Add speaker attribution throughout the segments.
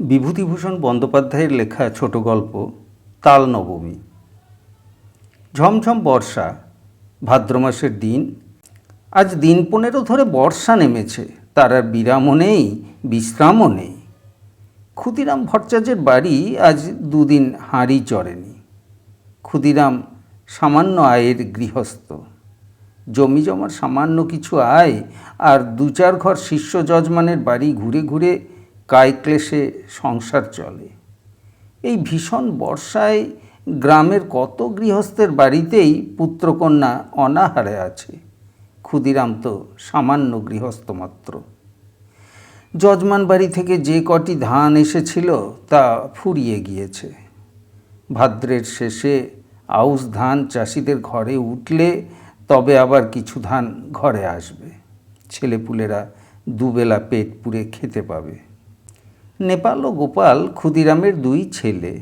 Speaker 1: বিভূতিভূষণ বন্দ্যোপাধ্যায়ের লেখা ছোট গল্প তাল নবমী ঝমঝম বর্ষা, ভাদ্র মাসের দিন। আজ দিন পনেরো ধরে বর্ষা নেমেছে, তার আর বিরামও নেই, বিশ্রামও নেই। ক্ষুদিরাম ভট্টাচার্যের বাড়ি আজ দুদিন হাঁড়ি চড়েনি। ক্ষুদিরাম সামান্য আয়ের গৃহস্থ। জমি জমার সামান্য কিছু আয়, আর দু চার ঘর শিষ্য যজমানের বাড়ি ঘুরে ঘুরে কায়ক্লেশে সংসার চলে। এই ভীষণ বর্ষায় গ্রামের কত গৃহস্থের বাড়িতেই পুত্রকন্যা অনাহারে আছে। ক্ষুদিরাম তো সামান্য গৃহস্থ মাত্র। যজমান বাড়ি থেকে যে কটি ধান এসেছিল তা ফুরিয়ে গিয়েছে। ভাদ্রের শেষে আউশ ধান চাষিদের ঘরে উঠলে তবে আবার কিছু ধান ঘরে আসবে। ছেলেপুলেরা দুবেলা পেট পুড়ে খেতে পাবে। নেপাল ও গোপাল ক্ষুদিরামের দুই ছেলে।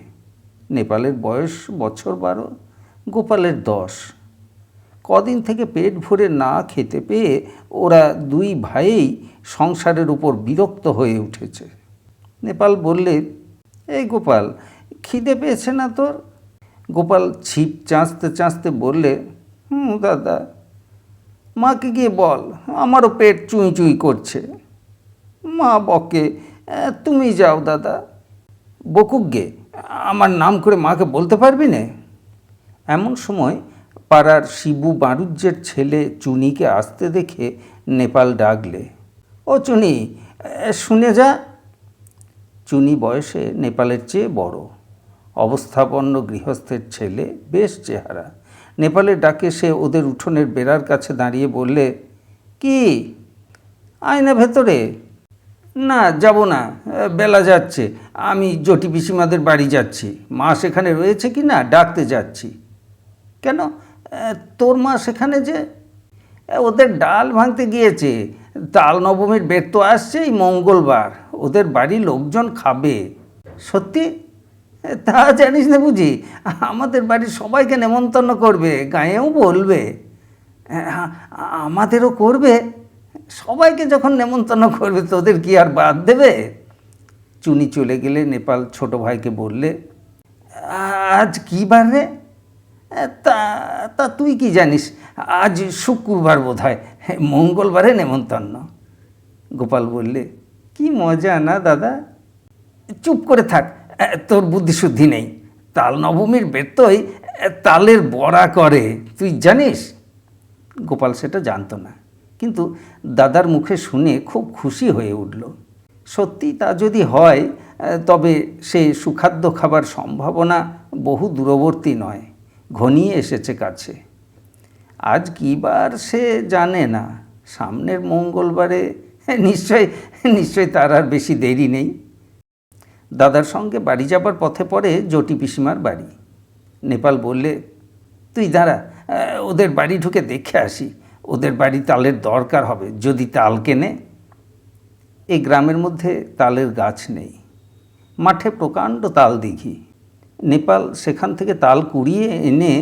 Speaker 1: নেপালের বয়স বছর বারো গোপালের দশ। কদিন থেকে পেট ভরে না খেতে পেয়ে ওরা দুই ভাইয়েই সংসারের উপর বিরক্ত হয়ে উঠেছে। নেপাল বললে এই গোপাল খিদে পেয়েছে না তোর? গোপাল ছিপ চাঁচতে চাঁচতে বললে হুম দাদা মাকে গিয়ে বল আমারও পেট চুঁই চুঁই করছে। মা বকে "আহ, তুমি যাও, দাদা। বকুক গে আমার নাম করে মাকে বলতে পারবি না? এমন সময় পাড়ার শিবু বাণুজ্যের ছেলে চুনিকে আসতে দেখে নেপাল ডাকলে, ও চুনি শুনে যা। চুনি বয়সে নেপালের চেয়ে বড়। অবস্থাপন্ন গৃহস্থের ছেলে, বেশ চেহারা। নেপালের ডাকে সে ওদের উঠোনের বেড়ার কাছে দাঁড়িয়ে বললে, কি? আয়না ভেতরে। না, যাব না। বেলা যাচ্ছে। আমি জটি পিসিমাদের বাড়ি যাচ্ছি। মা সেখানে রয়েছে কি না, ডাকতে যাচ্ছি। কেন? তোর মা সেখানে যে? ওদের ডাল ভাঙতে গিয়েছে। তাল নবমীর বের তো আসছে এই মঙ্গলবার। ওদের বাড়ির লোকজন খাবে। সত্যি? তা জানিস না বুঝি? আমাদের বাড়ির সবাইকে নেমন্তন্ন করবে, গায়েও বলবে। আমাদেরও করবে? সবাইকে যখন নেমন্তন্ন করবে তোদের কি আর বাদ দেবে? চুনি চলে গেলে নেপাল ছোট ভাইকে বললে, আজ কী বার? তা তা তুই কি জানিস? আজ শুক্রবার বোধ হয় মঙ্গলবারে নেমন্তন্ন। গোপাল বললে, কি মজা না দাদা? চুপ করে থাক তোর বুদ্ধিশুদ্ধি নেই। তাল নবমীর বেতই তালের বড়া করে, তুই জানিস? গোপাল সেটা জানতো না। কিন্তু দাদার মুখে শুনে খুব খুশি হয়ে উঠল। সত্যি তা যদি হয়, তবে সে সুখাদ্য খাবার সম্ভাবনা বহু দূরবর্তী নয়, ঘনিয়ে এসেছে কাছে। আজ কী বার সে জানে না, সামনের মঙ্গলবারে নিশ্চয় নিশ্চয় তার আর বেশি দেরি নেই। দাদার সঙ্গে বাড়ি যাবার পথে পড়ে জটি পিসিমার বাড়ি। নেপাল বললে, তুই দাঁড়া, ওদের বাড়ি ঢুকে দেখে আসি। ওদের বাড়ি তালের দরকার হবে, যদি তাল কেনে। এই গ্রামের মধ্যে তালের গাছ নেই। মাঠে প্রকাণ্ড তাল দিঘি। নেপাল সেখান থেকে তাল কুড়িয়ে এনে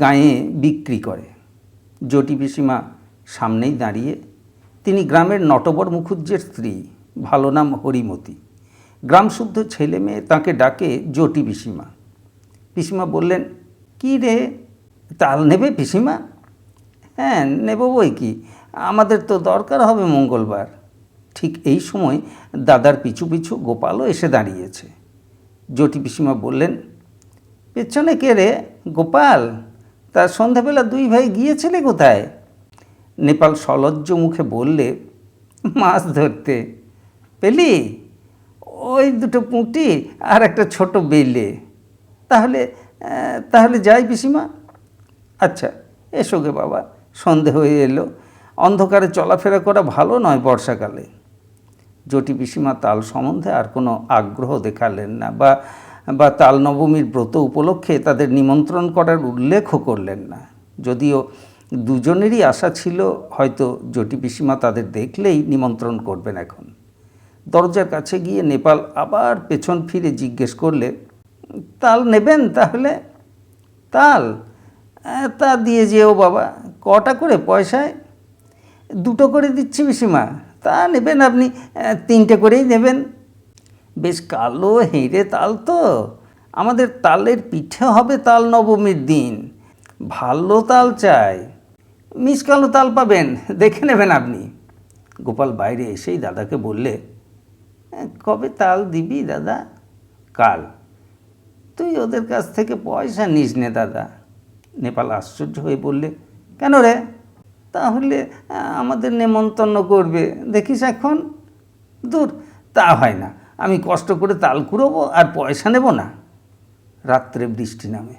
Speaker 1: গায়ে বিক্রি করে। জটি পিসিমা সামনেই দাঁড়িয়ে, তিনি গ্রামের নটবর মুখুজ্জের স্ত্রী, ভালো নাম হরিমতি। গ্রামশুদ্ধ ছেলে মেয়ে তাকে ডাকে জটি পিসিমা। পিসিমা বললেন, কি রে, তাল নেবে পিসিমা? হ্যাঁ নেব বই কি? আমাদের তো দরকার হবে মঙ্গলবার। ঠিক এই সময় দাদার পিছু পিছু গোপালও এসে দাঁড়িয়েছে। জটি পিসিমা বললেন, পেছনে কে রে? গোপাল? তা সন্ধ্যাবেলা দুই ভাই গিয়েছিলে কোথায়? নেপাল সলজ্জ মুখে বললে, মাছ ধরতে। পেলি? ওই দুটো পুঁটি আর একটা ছোট বেলে। তাহলে তাহলে যাই পিসিমা। আচ্ছা এসো গে বাবা। সন্ধে হয়ে এলো। অন্ধকারে চলাফেরা করা ভালো নয় বর্ষাকালে। জটি পিসিমা তাল সম্বন্ধে আর কোনো আগ্রহ দেখালেন না বা বা তাল নবমীর ব্রত উপলক্ষে তাদের নিমন্ত্রণ করার উল্লেখও করলেন না। যদিও দুজনেরই আশা ছিল, হয়তো জটি পিসিমা তাদের দেখলেই নিমন্ত্রণ করবেন এখন। দরজার কাছে গিয়ে নেপাল আবার পেছন ফিরে জিজ্ঞেস করলে, তাল নেবেন তাহলে? তাল? তা দিয়ে যেও বাবা। কটা করে পয়সায়? দুটো করে দিচ্ছি পিসিমা। তা নেবেন আপনি তিনটে করেই নেবেন। বেশ কালো হেঁড়ে তাল তো। আমাদের তালের পিঠে হবে তাল নবমীর দিন। ভালো তাল চাই। মিস কালো তাল পাবেন দেখে নেবেন আপনি। গোপাল বাইরে এসেই দাদাকে বললে "এ, কবে তাল দিবি দাদা? কাল। তুই ওদের কাছ থেকে পয়সা নিস নে দাদা। নেপাল আশ্চর্য হয়ে বললে কেন রে তাহলে আমাদের নেমন্তন্ন করবে। দেখিস এখন। দূর, তা হয় না। আমি কষ্ট করে তাল কুড়োবো আর পয়সা নেব না। রাত্রে বৃষ্টি নামে।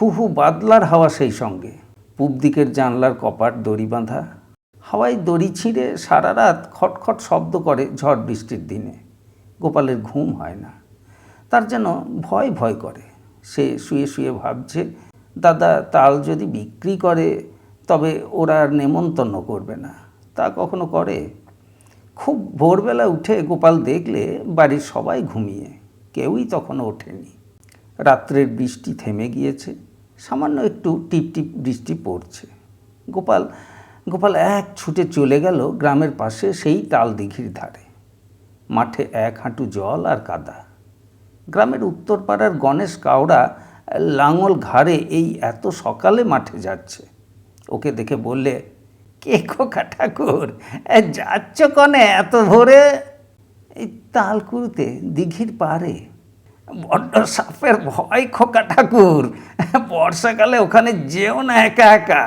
Speaker 1: হু হু বাদলার হাওয়া সেই সঙ্গে। পূব দিকের জানলার কপাট দড়ি বাঁধা। হাওয়ায় দড়ি ছিঁড়ে সারা রাত খটখট শব্দ করে ঝড় বৃষ্টির দিনে। গোপালের ঘুম হয় না। তার যেন ভয় ভয় করে। সে শুয়ে শুয়ে ভাবছে, দাদা, তাল যদি বিক্রি করে তবে ওরা আর নেমন্তন্ন করবে না। তা কখনো করে? খুব ভোরবেলা উঠে গোপাল দেখলে বাড়ির সবাই ঘুমিয়ে, কেউই তখনও ওঠেনি। রাত্রের বৃষ্টি থেমে গিয়েছে, সামান্য একটু টিপ টিপ বৃষ্টি পড়ছে। গোপাল গোপাল এক ছুটে চলে গেল গ্রামের পাশে সেই তাল দিঘির ধারে। মাঠে এক হাঁটু জল আর কাদা। গ্রামের উত্তরপাড়ার গণেশ কাওড়া লাঙল ঘাড়ে এই এত সকালে মাঠে যাচ্ছে। ওকে দেখে বললে, কে খোকা ঠাকুর যাচ্ছ কনে এত ভোরে? এই তালকুড়িতে, দিঘির পারে বড্ড সাপের ভয় খোকা ঠাকুর বর্ষাকালে ওখানে যেও না একা একা।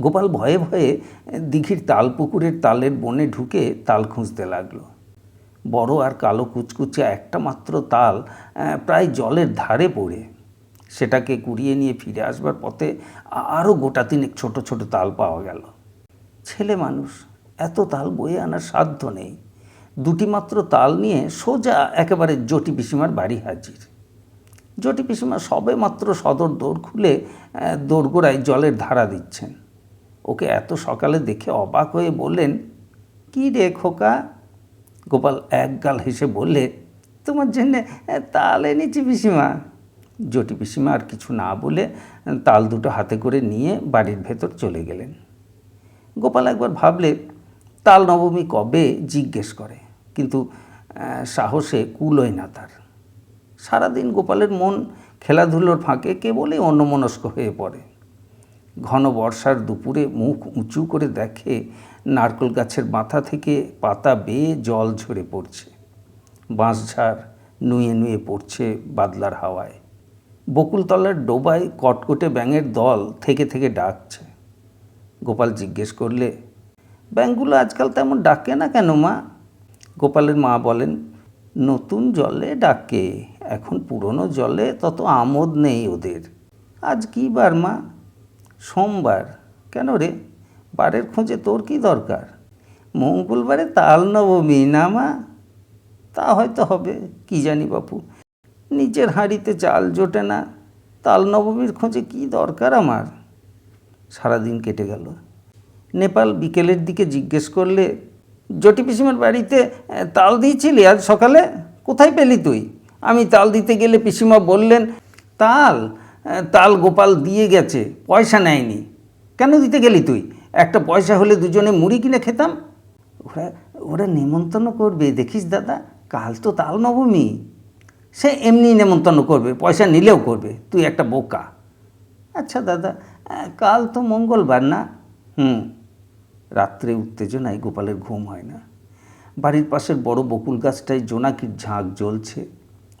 Speaker 1: গোপাল ভয়ে ভয়ে দিঘির তাল পুকুরের তালের বনে ঢুকে তাল খুঁজতে লাগল। বড় আর কালো কুচকুচে একটা মাত্র তাল প্রায় জলের ধারে পড়ে। সেটাকে কুড়িয়ে নিয়ে ফিরে আসবার পথে আরও গোটা তিনেক ছোট ছোট তাল পাওয়া গেল। ছেলে মানুষ, এত তাল বয়ে আনার সাধ্য নেই। দুটি মাত্র তাল নিয়ে সোজা একেবারে জটি পিসিমার বাড়ি হাজির। জটি পিসিমা সবে মাত্র সদর দৌড় খুলে দোরগোড়ায় জলের ধারা দিচ্ছেন। ওকে এত সকালে দেখে অবাক হয়ে বললেন, কী রে খোকা? গোপাল একগাল হেসে বললে, তোমার জন্যে তাল এনেছি পিসিমা। জটি পিসিমা আর কিছু না বলে তাল দুটো হাতে করে নিয়ে বাড়ির ভেতর চলে গেলেন। গোপাল একবার ভাবলে, তাল নবমী কবে জিজ্ঞেস করে, কিন্তু সাহসে কুলোয় না তার। সারাদিন গোপালের মন খেলাধুলোর ফাঁকে কেবলই অন্যমনস্ক হয়ে পড়ে। ঘন বর্ষার দুপুরে মুখ উঁচু করে দেখে নারকেল গাছের মাথা থেকে পাতা বেয়ে জল ঝরে পড়ছে। বাঁশঝাড় নুয়ে নুয়ে পড়ছে বাদলার হাওয়ায়। বকুলতলার ডোবায় কটকটে ব্যাঙের দল থেকে থেকে ডাকছে। গোপাল জিজ্ঞেস করলে, ব্যাঙগুলো আজকাল তেমন ডাকে না কেন মা? গোপালের মা বলেন, নতুন জলে ডাকে, এখন পুরনো জলে তত আমোদ নেই ওদের। আজ কী বার মা? সোমবার। কেন রে? বারের খোঁজে তোর কি দরকার? মঙ্গলবারে তাল নবমী না মা? তা হয়তো হবে, কি জানি বাপু। নিজের হাঁড়িতে চাল জোটে না। তাল নবমীর খোঁজে কি দরকার আমার? সারাদিন কেটে গেল। নেপাল বিকেলের দিকে জিজ্ঞেস করলে, জটি পিসিমার বাড়িতে তাল দিয়েছিলি আজ সকালে? কোথায় পেলি তুই? আমি তাল দিতে গেলে পিসিমা বললেন, তাল তাল গোপাল দিয়ে গেছে, পয়সা নেয়নি। কেন দিতে গেলি তুই? একটা পয়সা হলে দুজনে মুড়ি কিনে খেতাম? ওরা ওরা নেমন্তন্ন করবে, দেখিস দাদা, কাল তো তাল নবমী সে এমনি নেমন্তন্ন করবে, পয়সা নিলেও করবে, তুই একটা বোকা। আচ্ছা দাদা কাল তো মঙ্গলবার না? হুম, রাত্রে উত্তেজনায় গোপালের ঘুম হয় না। বাড়ির পাশের বড় বকুল গাছটায় জোনাকির ঝাঁক জ্বলছে।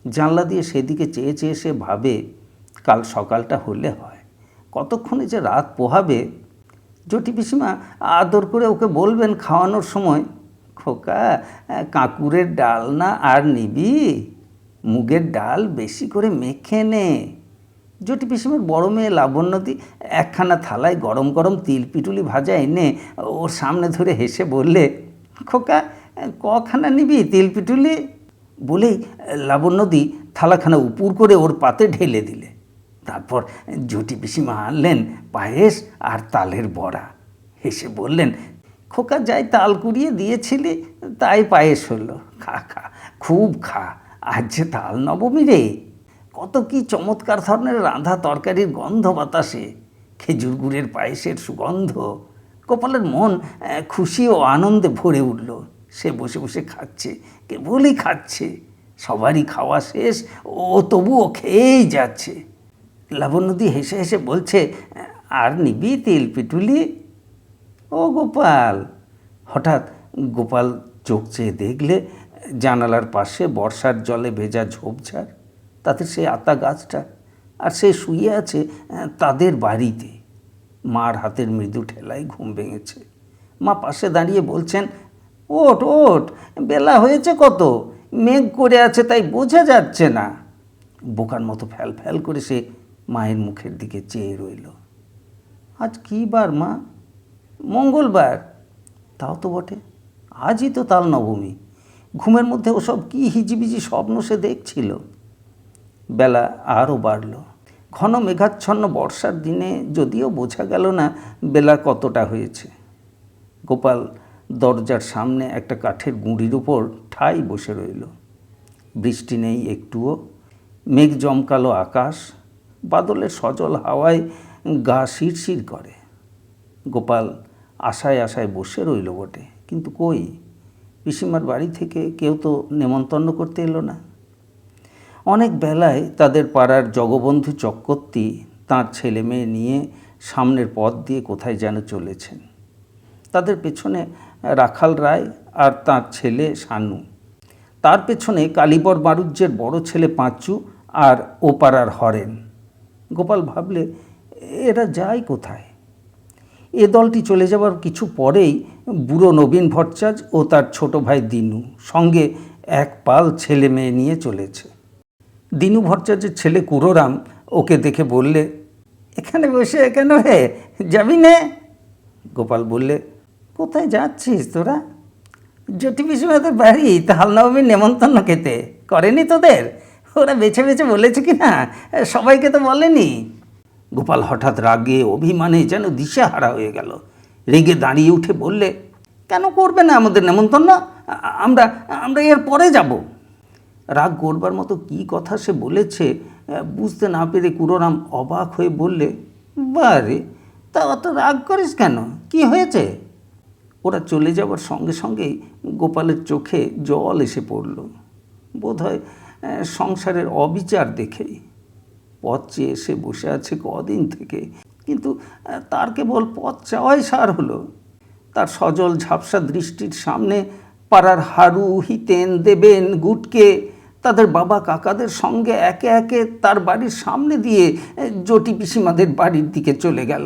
Speaker 1: জানলা দিয়ে সেদিকে চেয়ে চেয়ে সে ভাবে, কাল সকালটা হলে হয়। কতক্ষণে যে রাত পোহাবে? জটি পিসিমা, আদর করে ওকে বলবেন খাওয়ানোর সময়, খোকা কাঁকুরের ডাল না আর নিবি? মুগের ডাল বেশি করে মেখে নে। জটি পিসিমার বড় মেয়ে লাবণ্যতি একখানা থালায় গরম গরম তিল পিটুলি ভাজা এনে ওর সামনে ধরে হেসে বললে, খোকা, কখানা নিবি তিল পিটুলি? বলেই লাবণ্যদি থালাখানা উপুর করে ওর পাতে ঢেলে দিলে। তারপর জটি পিসিমা আনলেন পায়েস আর তালের বড়া। হেসে বললেন, খোকা, যাই তাল কুড়িয়ে দিয়েছিলি, তাই পায়েস হলো। খা খা, খুব খা। আজ যে তাল নবমী রে। কত কি চমৎকার ধরনের রাঁধা তরকারির গন্ধ বাতাসে। খেজুর গুড়ের পায়েসের সুগন্ধ। কপালের মন খুশি ও আনন্দে ভরে উঠল। সে বসে বসে খাচ্ছে, কেবলই খাচ্ছে। সবারই খাওয়া শেষ, ও তবুও খেয়েই যাচ্ছে। লাবণ্যদি হেসে হেসে বলছে আর নিবি তেল পিটুলি? ও গোপাল। হঠাৎ গোপাল চোখ চেয়ে দেখলে জানালার পাশে বর্ষার জলে ভেজা ঝোপঝাড় তাতে সেই আতা গাছটা আর সে শুয়ে আছে তাদের বাড়িতে। মার হাতের মৃদু ঠেলায় ঘুম ভেঙেছে। মা পাশে দাঁড়িয়ে বলছেন ওট ওট বেলা হয়েছে কত? মেঘ করে আছে তাই বোঝা যাচ্ছে না। বোকার মতো ফ্যাল ফ্যাল করে সে মায়ের মুখের দিকে চেয়ে রইল। আজ কী বার, মা? মঙ্গলবার? তাও তো বটে। আজই তো তাল নবমী ঘুমের মধ্যে ওসব কী হিজিবিজি স্বপ্ন সে দেখছিল? বেলা আরও বাড়ল। ঘন মেঘাচ্ছন্ন বর্ষার দিনে যদিও বোঝা গেল না বেলা কতটা হয়েছে। গোপাল দরজার সামনে একটা কাঠের গুঁড়ির উপর ঠাই বসে রইল। বৃষ্টি নেই একটুও। মেঘ জমকালো আকাশ। বাদলের সজল হাওয়ায় গা শিরশির করে। গোপাল আশায় আশায় বসে রইল বটে। কিন্তু কই? পিসিমার বাড়ি থেকে কেউ তো নেমন্তন্ন করতে এলো না। অনেক বেলায় তাদের পাড়ার জগবন্ধু চক্রবর্তী তাঁর ছেলে মেয়ে নিয়ে সামনের পথ দিয়ে কোথায় যেন চলেছেন। তাদের পেছনে রাখাল রায় আর তার ছেলে শানু তার পেছনে কালীবর বারুজ্যের বড় ছেলে পাঁচু আর ওপাড়ার হরেন। গোপাল ভাবলে, এরা যায় কোথায়? এ দলটি চলে যাওয়ার কিছু পরেই বুড়ো নবীন ভট্টাচার্য ও তার ছোট ভাই দিনু সঙ্গে এক পাল ছেলে মেয়ে নিয়ে চলেছে। দিনু ভট্টাচার্যের ছেলে কুরোরাম ওকে দেখে বললে, এখানে বসে কেন হে যাবি নে? গোপাল বললে, কোথায় যাচ্ছিস তোরা? বিশ্বনাথের বাড়ি তাহাল নবমীর নেমন্তন্ন খেতে। করেনি তোদের? ওরা বেছে বেছে বলেছে কি না? সবাইকে তো বলেনি। গোপাল হঠাৎ রাগে অভিমানে যেন দিশেহারা হয়ে গেল। রেগে দাঁড়িয়ে উঠে বললে, কেন করবে না আমাদের নেমন্তন্ন? আমরা আমরা এর পরে যাব। রাগ করবার মতো কি কথা সে বলেছে, বুঝতে না পেরে কুরোরাম অবাক হয়ে বললে, বারে, তা অত রাগ করিস কেন? কি হয়েছে? ওরা চলে যাওয়ার সঙ্গে সঙ্গেই গোপালের চোখে জল এসে পড়ল। বোধহয় সংসারের অবিচার দেখেই। পথ চেয়ে এসে বসে আছে কদিন থেকে। কিন্তু তার কেবল পথ চাওয়াই সার হলো। তার সজল ঝাপসা দৃষ্টির সামনে পাড়ার হারু হিতেন দেবেন গুটকে। তাদের বাবা কাকাদের সঙ্গে একে একে তার বাড়ির সামনে দিয়ে জটি পিসিমাদের বাড়ির দিকে চলে গেল।